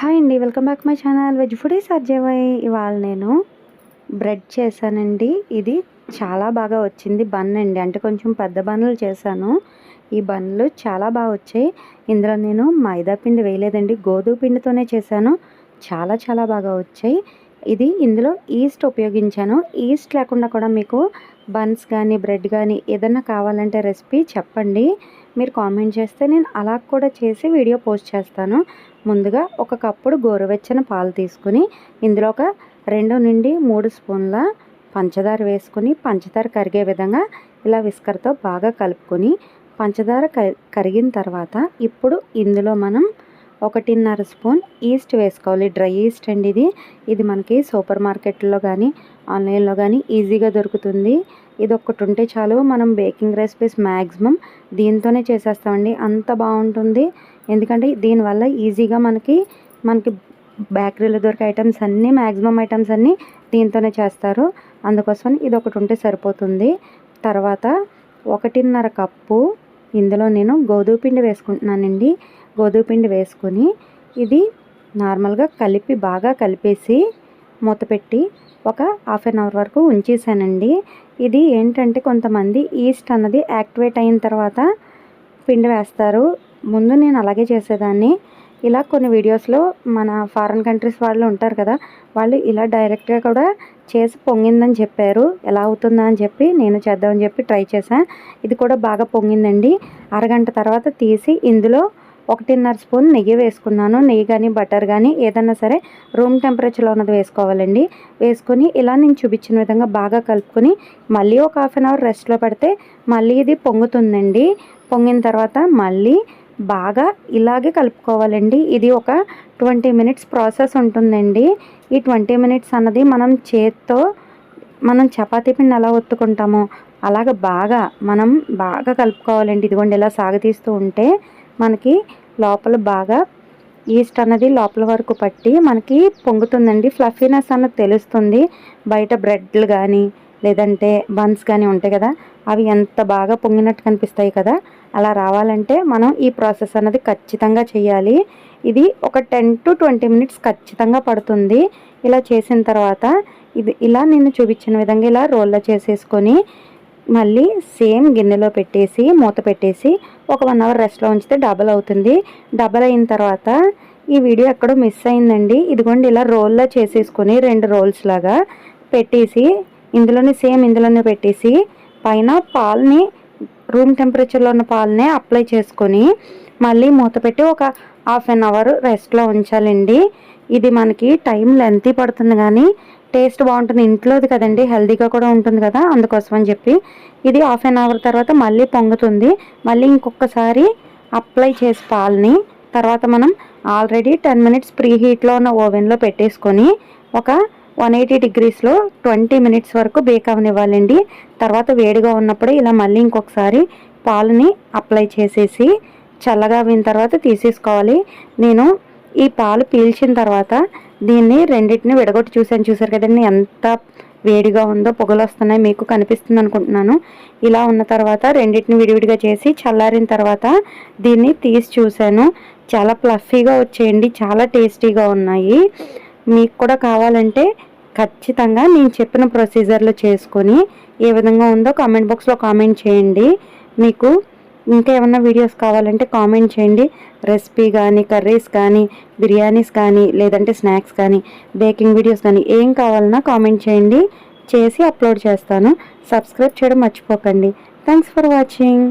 Hi అండి welcome back my channel. Veg food సాధ్యమై ఇవాళ నేను బ్రెడ్ చేశానండి. ఇది చాలా బాగా వచ్చింది బన్ అండి. అంటే కొంచెం పెద్ద బన్నులు చేశాను. ఈ బన్నులు చాలా బాగా వచ్చాయి. ఇందులో నేను మైదా పిండి వేయలేదండి. గోధుమ పిండితోనే చేశాను. చాలా చాలా బాగా వచ్చాయి. ఇది ఇందులో ఈస్ట్ ఉపయోగించాను. ఈస్ట్ లేకుండా కూడా మీకు బన్స్ కానీ బ్రెడ్ కానీ ఏదైనా కావాలంటే రెసిపీ చెప్పండి. మీరు కామెంట్ చేస్తే నేను అలా కూడా చేసి వీడియో పోస్ట్ చేస్తాను. ముందుగా ఒక కప్పుడు గోరువెచ్చని పాలు తీసుకుని ఇందులో ఒక రెండు నుండి మూడు స్పూన్ల పంచదార వేసుకుని పంచదార కరిగే విధంగా ఇలా విస్కర్తో బాగా కలుపుకొని పంచదార కరిగిన తర్వాత ఇప్పుడు ఇందులో మనం ఒకటిన్నర స్పూన్ ఈస్ట్ వేసుకోవాలి. డ్రై ఈస్ట్ అండి ఇది. ఇది మనకి సూపర్ మార్కెట్లో కానీ ఆన్లైన్లో కానీ ఈజీగా దొరుకుతుంది. ఇది ఒక్కటి ఉంటే చాలు. మనం బేకింగ్ రెసిపీస్ మ్యాక్సిమం దీంతోనే చేసేస్తామండి. అంత బాగుంటుంది. ఎందుకంటే దీనివల్ల ఈజీగా మనకి మనకి బేకరీలో దొరికే ఐటమ్స్ అన్నీ మ్యాక్సిమం ఐటమ్స్ అన్నీ దీంతోనే చేస్తారు. అందుకోసం ఇది ఒకటి ఉంటే సరిపోతుంది. తర్వాత ఒకటిన్నర కప్పు ఇందులో నేను గోధుమ పిండి వేసుకుంటున్నానండి. గోధుమ పిండి వేసుకొని ఇది నార్మల్గా కలిపి బాగా కలిపేసి మూత పెట్టి ఒక హాఫ్ అన్ అవర్ వరకు ఉంచేసానండి ఇది ఏంటంటే కొంతమంది ఈస్ట్ అన్నది యాక్టివేట్ అయిన తర్వాత పిండి వేస్తారు. ముందు నేను అలాగే చేసేదాన్ని. ఇలా కొన్ని వీడియోస్లో మన ఫారెన్ కంట్రీస్ వాళ్ళు ఉంటారు కదా వాళ్ళు ఇలా డైరెక్ట్గా కూడా చేసి పొంగిందని చెప్పారు. ఎలా అవుతుందా అని చెప్పి నేను చేద్దామని చెప్పి ట్రై చేశాను ఇది కూడా బాగా పొంగిందండి. అరగంట తర్వాత తీసి ఇందులో ఒకటిన్నర స్పూన్ నెయ్యి వేసుకున్నాను. నెయ్యి కానీ బటర్ కానీ ఏదన్నా సరే రూమ్ టెంపరేచర్లో ఉన్నది వేసుకోవాలండి. వేసుకొని ఇలా నేను చూపించిన విధంగా బాగా కలుపుకొని మళ్ళీ ఒక హాఫ్ అన్ అవర్ రెస్ట్లో పెడితే మళ్ళీ ఇది పొంగుతుందండి. పొంగిన తర్వాత మళ్ళీ బాగా ఇలాగే కలుపుకోవాలండి. ఇది ఒక ట్వంటీ మినిట్స్ ప్రాసెస్ ఉంటుందండి. ఈ ట్వంటీ మినిట్స్ అన్నది మనం చేత్తో మనం చపాతీ పిండి ఎలా ఒత్తుకుంటామో అలాగ బాగా మనం బాగా కలుపుకోవాలండి. ఇదిగోండి ఇలా సాగతీస్తూ ఉంటే మనకి లోపల బాగా ఈస్ట్ అన్నది లోపల వరకు పట్టి మనకి పొంగుతుందండి. ఫ్లఫీనెస్ అన్నది తెలుస్తుంది. బయట బ్రెడ్లు కానీ లేదంటే బన్స్ కానీ ఉంటాయి కదా అవి ఎంత బాగా పొంగినట్టు కనిపిస్తాయి కదా అలా రావాలంటే మనం ఈ ప్రాసెస్ అన్నది ఖచ్చితంగా చేయాలి. ఇది ఒక టెన్ టు ట్వంటీ మినిట్స్ ఖచ్చితంగా పడుతుంది. ఇలా చేసిన తర్వాత ఇది ఇలా నేను చూపించిన విధంగా ఇలా రోల్లో చేసేసుకొని మళ్ళీ సేమ్ గిన్నెలో పెట్టేసి మూత పెట్టేసి ఒక వన్ అవర్ రెస్ట్లో ఉంచితే డబల్ అవుతుంది. డబల్ అయిన తర్వాత ఈ వీడియో ఎక్కడో మిస్ అయిందండి. ఇదిగోండి ఇలా రోల్లో చేసేసుకొని రెండు రోల్స్ లాగా పెట్టేసి ఇందులోనే సేమ్ ఇందులోనే పెట్టేసి పైన పాలని రూమ్ టెంపరేచర్లో ఉన్న పాలనే అప్లై చేసుకొని మళ్ళీ మూత పెట్టి ఒక హాఫ్ అన్ అవర్ రెస్ట్లో ఉంచాలండి. ఇది మనకి టైం లెంతీ పడుతుంది కానీ టేస్ట్ బాగుంటుంది. ఇంట్లోది కదండి హెల్దీగా కూడా ఉంటుంది కదా అందుకోసం అని చెప్పి. ఇది హాఫ్ అన్ అవర్ తర్వాత మళ్ళీ పొంగుతుంది. మళ్ళీ ఇంకొకసారి అప్లై చేసి పాలని తర్వాత మనం ఆల్రెడీ టెన్ మినిట్స్ ప్రీ హీట్లో ఉన్న ఓవెన్లో పెట్టేసుకొని ఒక వన్ ఎయిటీ డిగ్రీస్లో ట్వంటీ మినిట్స్ వరకు బేక్ అవనివ్వాలండి. తర్వాత వేడిగా ఉన్నప్పుడు ఇలా మళ్ళీ ఇంకొకసారి పాలని అప్లై చేసేసి చల్లగా అయిన తర్వాత తీసేసుకోవాలి. నేను ఈ పాలు పీల్చిన తర్వాత దీన్ని రెండింటిని విడగొట్టి చూసాను చూసారు కదండి ఎంత వేడిగా ఉందో పొగలు వస్తున్నాయి మీకు కనిపిస్తుంది అనుకుంటున్నాను. ఇలా ఉన్న తర్వాత రెండింటిని విడివిడిగా చేసి చల్లారిన తర్వాత దీన్ని తీసి చూశాను. చాలా ప్లఫీగా వచ్చేయండి చాలా టేస్టీగా ఉన్నాయి. మీకు కూడా కావాలంటే ఖచ్చితంగా నేను చెప్పిన ప్రొసీజర్లో చేసుకొని ఏ విధంగా ఉందో కామెంట్ బాక్స్లో కామెంట్ చేయండి. మీకు ఇంకా ఏమన్నా వీడియోస్ కావాలంటే కామెంట్ చేయండి. రెసిపీ కానీ కర్రీస్ కానీ బిర్యానీస్ కానీ లేదంటే స్నాక్స్ కానీ బేకింగ్ వీడియోస్ కానీ ఏం కావాలన్నా కామెంట్ చేయండి. చేసి అప్లోడ్ చేస్తాను. సబ్స్క్రైబ్ చేయడం మర్చిపోకండి. Thanks for watching